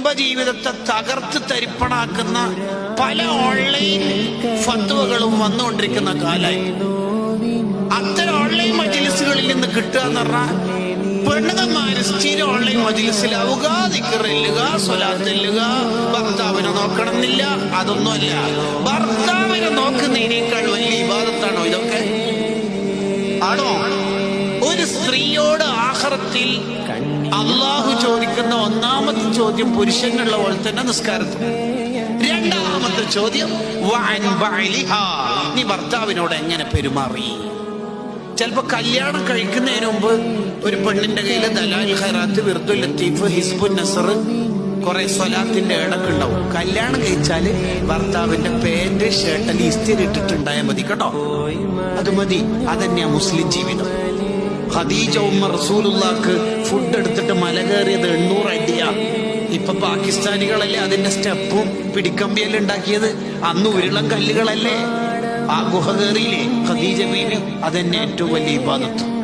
കുടുംബജീവിതത്തെ തകർത്ത് തരിപ്പണാക്കുന്ന പല ഓൺലൈൻ ഫത്വകളും വന്നുകൊണ്ടിരിക്കുന്ന കാലായി. അത്തരം ഓൺലൈൻ മജിലിസുകളിൽ നിന്ന് കിട്ടുക എന്ന് പറഞ്ഞാൽ പെണ്ണുങ്ങന്മാര് സ്ഥിരം ഓൺലൈൻ മജിലിസിലാവുക നിക്കറില്ലുക സ്വലാത്തില്ലുക ഭർത്താവിനെ നോക്കണം എന്നില്ല അതൊന്നുമല്ല. ഭർത്താവിനെ നോക്കുന്നതിനേക്കാൾ വലിയ വിവാദത്താണോ ഇതൊക്കെ? ആണോ? ഒരു സ്ത്രീയോട് ആഹ്റത്തിൽ അള്ളാഹു ചോദിക്കുന്ന ഒന്നാമത്തെ ചോദ്യം പുരുഷനുള്ള പോലെ തന്നെ നിസ്കാരത്തിന്. രണ്ടാമത്തെ ചോദ്യം. നീ ഭർത്താവിനോട് എങ്ങനെ പെരുമാറി? ചിലപ്പോ കല്യാണം കഴിക്കുന്നതിന് മുമ്പ് ഒരു പെണ്ണിന്റെ കയ്യിൽ ദലാൽ ഖൈറാത്ത് വിർദുൽ ലത്തീഫ് ഹിസ്ബുൻ നസർ കുറെ സ്വലാത്തിന്റെ ഇടയ്ക്ക് ഉണ്ടാവും. കല്യാണം കഴിച്ചാൽ ഭർത്താവിന്റെ പേന്റ് ഷർട്ടിൽ ഇസ്തിരി ഇട്ടിട്ടുണ്ടായാ മതി കേട്ടോ. അത് മതി. അതന്നെയാ മുസ്ലിം ജീവിതം. ഖദീജ ഉമ്മ റസൂലുള്ളാക്ക് ഫുഡ് എടുത്തിട്ട് ഇപ്പൊ പാകിസ്ഥാനികളല്ലേ അതിന്റെ സ്റ്റെപ്പും പിടിക്കമ്പിയല്ലേ ഉണ്ടാക്കിയത് അന്ന് ഉരുളം കല്ലുകളല്ലേ? ആ ഗുഹ കയറിയില്ലേ? ഖദീജ ബീവി അതെന്നെ ഏറ്റവും വലിയ ഇബാദത്ത്.